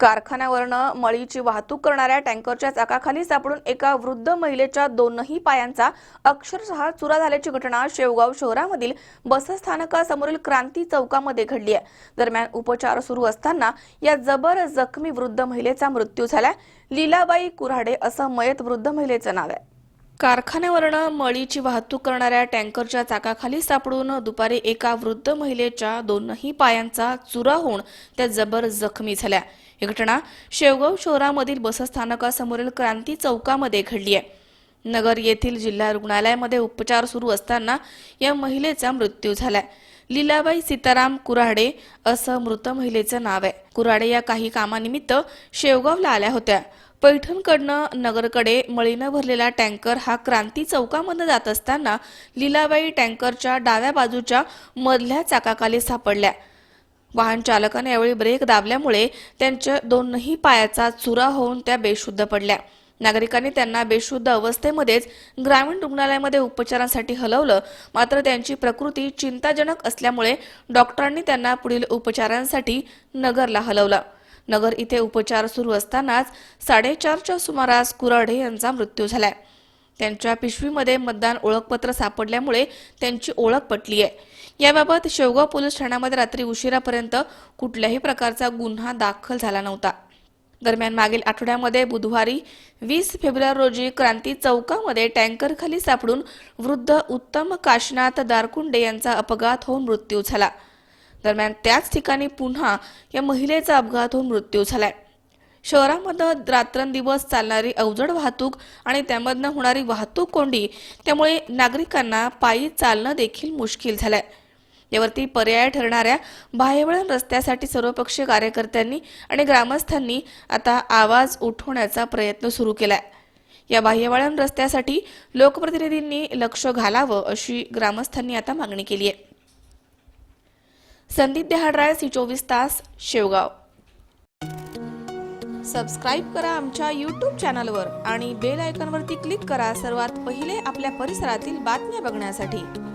कारखान्यावरनं मळीची वाहतूक करणाऱ्या टँकरच्या चाकाखाली सापडून एका वृद्ध महिलेच्या दोनही पायांचा अक्षरशः चुरा झाल्याची घटना शेवगाव शहरामधील बसस्थानकासमोरील क्रांती चौकामध्ये घडली आहे. दरम्यान उपचार सुरू असताना या जबर जखमी वृद्ध महिलेचा मृत्यू झाला लीलाबाई कुऱ्हाडे असं मयत वृद्ध महिलेचं नाव आहे. कारखान्यावरनं मळीची वाहतूक करणाऱ्या टँकरच्या चाकाखाली सापडून दुपारी एका वृद्ध महिलेच्या दोनही पायांचा चुरा होऊन त्या जबर जखमी झाल्या. ही घटना शेवगाव शहरामधील बसस्थानकासमोरील क्रांती चौकामध्ये घडली आहे. नगर येथील जिल्हा रुग्णालयामध्ये उपचार सुरू असताना या महिलेचा मृत्यू झालाय. लीलाबाई सीताराम कुऱ्हाडे असं मृत महिलेचं नाव आहे. कुऱ्हाडे या काही कामानिमित्त शेवगावला आल्या होत्या. पैठणकडनं नगरकडे मळीनं भरलेला टँकर हा क्रांती चौकामधनं जात असताना लीलाबाई टँकरच्या डाव्या बाजूच्या मधल्या चाकाखाली सापडल्या. वाहन चालकाने यावेळी ब्रेक दाबल्यामुळे त्यांच्या दोनही पायाचा चुरा होऊन त्या बेशुद्ध पडल्या. नागरिकांनी त्यांना बेशुद्ध अवस्थेमध्येच ग्रामीण रुग्णालयामध्ये उपचारांसाठी हलवलं. मात्र त्यांची प्रकृती चिंताजनक असल्यामुळे डॉक्टरांनी त्यांना पुढील उपचारांसाठी नगरला हलवलं. नगर इथे उपचार सुरू असतानाच साडेचारच्या सुमारास कुराढे यांचा मृत्यू झालाय. त्यांच्या पिशवीमध्ये मतदान ओळखपत्र सापडल्यामुळे त्यांची ओळख पटली आहे याबाबत शेवगाव पोलीस ठाण्यामध्ये रात्री उशिरापर्यंत कुठल्याही प्रकारचा गुन्हा दाखल झाला नव्हता. दरम्यान मागील आठवड्यामध्ये बुधवारी वीस फेब्रुवारी रोजी क्रांती चौकामध्ये टँकरखाली सापडून वृद्ध उत्तम काशीनाथ दारकुंडे यांचा अपघात होऊन मृत्यू झाला. दरम्यान त्याच ठिकाणी पुन्हा या महिलेचा अपघात होऊन मृत्यू झालाय. शहरामध्ये रात्रंदिवस चालणारी अवजड वाहतूक आणि त्यामधनं होणारी वाहतूक कोंडी त्यामुळे नागरिकांना पायी चालणं देखील मुश्किल झालंय. यावरती पर्याय ठरणाऱ्या बाह्यवळण रस्त्यासाठी सर्वपक्षीय कार्यकर्त्यांनी आणि ग्रामस्थांनी आता आवाज उठवण्याचा प्रयत्न सुरू केलाय. या बाह्यवळण रस्त्यासाठी लोकप्रतिनिधींनी लक्ष घालावं अशी ग्रामस्थांनी आता मागणी केली आहे. संदीप देहाडराय सी चोवीस तास शेवगाव. सबस्क्राईब करा आमच्या यूट्यूब चॅनलवर आणि बेल आयकॉनवरती क्लिक करा सर्वात पहिले आपल्या परिसरातील बातम्या बघण्यासाठी.